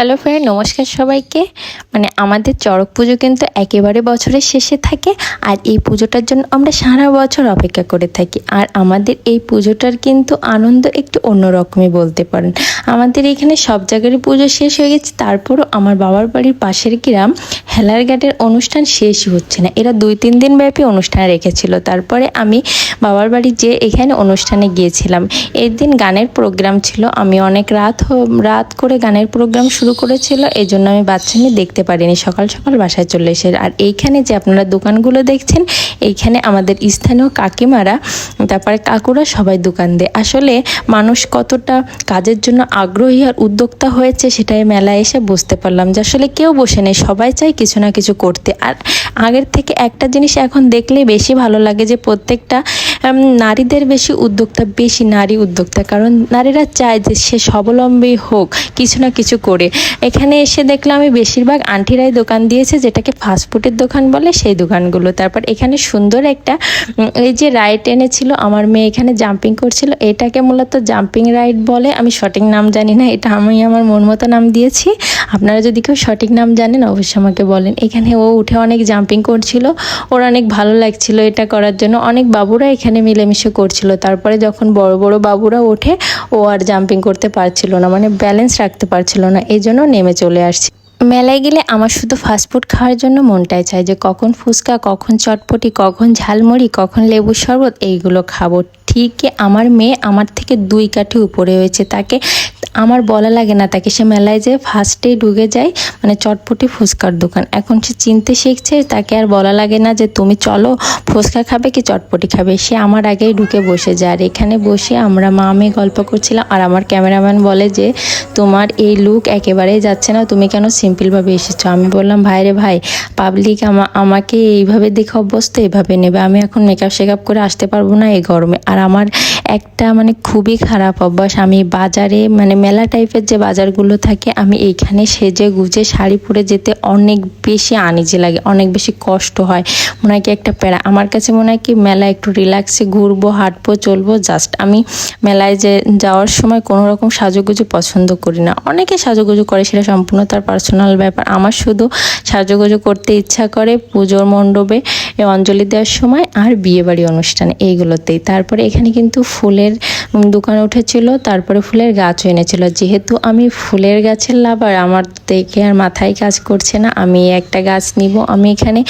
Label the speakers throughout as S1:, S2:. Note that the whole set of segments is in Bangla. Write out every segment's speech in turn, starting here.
S1: হ্যালো ফ্রেন্ড নমস্কার সবাইকে। মানে আমাদের চড়ক পুজো কিন্তু একেবারে বছরের শেষে থাকে আর এই পুজোটার জন্য আমরা সারা বছর অপেক্ষা করে থাকি। আর আমাদের এই পুজোটার কিন্তু আনন্দ একটু অন্যরকমই বলতে পারেন। আমাদের এখানে সব জায়গারই পুজো শেষ হয়ে গেছে, তারপরও আমার বাবার বাড়ির পাশের গ্রাম হেলার ঘাটের অনুষ্ঠান শেষই হচ্ছে না। এরা দুই তিন দিন ব্যাপী অনুষ্ঠান রেখেছিল। তারপরে আমি বাবার বাড়ি যে এখানে অনুষ্ঠানে গিয়েছিলাম। এই দিন গানের প্রোগ্রাম ছিল। আমি অনেক রাত রাত করে গানের প্রোগ্রাম শুরু করেছিল এই জন্য আমি বাচ্চা দেখতে পারিনি। সকাল সকাল বাসায় চলে এসে, আর এইখানে যে আপনারা দোকানগুলো দেখছেন, এইখানে আমাদের স্থানীয় কাকিমারা, তারপরে কাকুরা সবাই দোকান দেয়। আসলে মানুষ কতটা কাজের জন্য আগ্রহী আর উদ্যোক্তা হয়েছে সেটাই মেলায় এসে বুঝতে পারলাম যে আসলে কেউ বসে নেই, সবাই চায় কিছু না কিছু করতে। আর আগের থেকে একটা জিনিস এখন দেখলে বেশি ভালো লাগে যে প্রত্যেকটা নারীদের বেশি উদ্যোক্তা, বেশি নারী উদ্যোক্তা। কারণ নারীরা চায় যে সে স্বাবলম্বী হোক, কিছু না কিছু করে। এখানে এসে দেখলাম আমি বেশিরভাগ আন্টিরাই দোকান দিয়েছে, যেটাকে ফাস্টফুডের দোকান বলে সেই দোকানগুলো। তারপর এখানে সুন্দর একটা এই যে রাইড এনেছিল, আমার মেয়ে এখানে জাম্পিং করছিল। এটাকে মূলত জাম্পিং রাইড বলে, আমি সঠিক নাম জানি না, এটা আমি আমার মন মতো নাম দিয়েছি। আপনারা যদি কেউ সঠিক নাম জানেন, অবশ্যই আমাকে বলেন। এখানে ও উঠে অনেক জাম্পিং করছিল, ওর অনেক ভালো লাগছিল এটা করার জন্য। অনেক বাবুরা এখানে মিলেমিশে করছিল। তারপরে যখন বড় বড় বাবুরা ওঠে, ও আর জাম্পিং করতে পারছিল না মানে ব্যালেন্স রাখতে পারছিল না, এই জন্য নেমে চলে আসছে। মেলায় গেলে আমার শুধু ফাস্টফুড খাওয়ার জন্য মনটাই চায় যে কখন ফুচকা, কখন চটপটি, কখন ঝালমুড়ি, কখন লেবু শরবত, এইগুলো খাব। ঠিকই আমার মেয়ে আমার থেকে দুই কাঠি উপরে হয়েছে, তাকে আমার বলা লাগে না, তাকে সে মেলায় যে ফার্স্টেই ঢুকে যায় মানে চটপটি ফুচকার দোকান। এখন সে চিনতে শিখছে, তাকে আর বলা লাগে না যে তুমি চলো, ফুচকা খাবে কি চটপটি খাবে? সে আমার আগেই ঢুকে বসে যায়। আর এখানে বসে আমরা মা মেয়ে গল্প করছিলাম, আর আমার ক্যামেরাম্যান বলে যে, তোমার এই লুক একেবারেই যাচ্ছে না, তুমি কেন সিম্পলভাবে এসেছ? আমি বললাম, ভাই রে ভাই পাবলিক আমাকে এইভাবে দেখে অভ্যস্ত এইভাবে নেবে। আমি এখন মেকআপ শেকআপ করে আসতে পারব না এই গরমে। আর আমার একটা মানে খুবই খারাপ অভ্যাস, আমি বাজারে মানে মেলা টাইপের যে বাজারগুলো থাকে, আমি এইখানে সেজে গুজে শাড়ি পরে যেতে অনেক বেশি আনিজি লাগে, অনেক বেশি কষ্ট হয়। মনে হয় কি একটা প্যারা। আমার কাছে মনে হয় কি মেলা একটু রিল্যাক্সে ঘুরবো, হাঁটবো, চলবো জাস্ট আমি মেলায় যে যাওয়ার সময় কোনো রকম সাজুগুজু পছন্দ করি না। অনেকে সাজুগুজু করে, সেটা সম্পূর্ণ তার পার্সোনাল ব্যাপার। আমার শুধু সাজুগুজু করতে ইচ্ছা করে পুজোর মণ্ডপে অঞ্জলি দেওয়ার সময় আর বিয়েবাড়ি অনুষ্ঠানে, এইগুলোতেই। তারপরে এখানে কিন্তু ফুলের দোকান উঠেছিল, তারপরে ফুলের গাছও এনেছিল যেহেতু আমি ফুলের গাছের লাভার, আমার দেখে আর মাথায় কাজ করছে না, আমি একটা গাছ নিব। আমি এখানে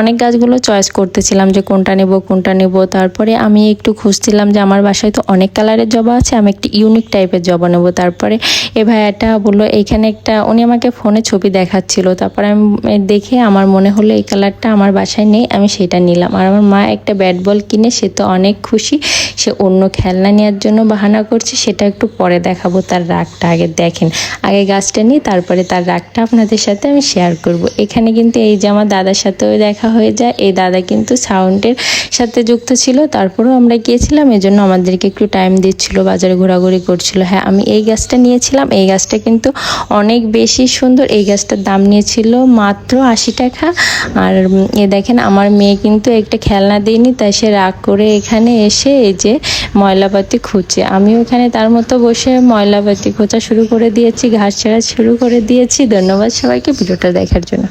S1: অনেক গাছগুলো চয়েস করতেছিলাম যে কোনটা নেব কোনটা নেব। তারপরে আমি একটু খুঁজছিলাম যে আমার বাসায় তো অনেক কালারের জবা আছে, আমি একটি ইউনিক টাইপের জবা নেব। তারপরে এ ভাইয়াটা বলল এইখানে একটা, উনি আমাকে ফোনে ছবি দেখাচ্ছিল। তারপরে আমি দেখে আমার মনে হলো, এই কালারটা আমার বাসায় নেই, আমি সেটা নিলাম। আর আমার মা একটা ব্যাট বল কিনে, সে তো অনেক খুশি, সে অন্য খেলনা নেওয়ার জন্য বাহানা করছে, সেটা একটু পরে দেখাবো। তার রাগটা আগে দেখেন। আগে গাছটা নিই তারপরে তার রাগটা আপনাদের সাথে আমি শেয়ার করব। এখানে কিন্তু এই যে আমার দাদার সাথেও দেখা হয়ে যায়। এই দাদা কিন্তু সাউন্ডের সাথে যুক্ত ছিল। তারপরেও আমরা গিয়েছিলাম, এজন্য আমাদেরকে একটু টাইম দিচ্ছিল, বাজারে ঘোরাঘুরি করছিল। হ্যাঁ আমি এই গাছটা নিয়েছিলাম। এই গাছটা কিন্তু অনেক বেশি সুন্দর। এই গাছটার দাম নিয়েছিল মাত্র আশি টাকা। আর এ দেখেন, আমার মেয়ে কিন্তু একটা খেলনা দিইনি তাই সে রাগ করে এখানে এসে এই যে ময়লাপাতি খুঁজছে। আমি ওখানে তার মতো বসে ময়লাবাতি খোঁচা শুরু করে দিয়েছি, ঘাস ছেঁড়া শুরু করে দিয়েছি। ধন্যবাদ সবাইকে ভিডিওটা দেখার জন্য।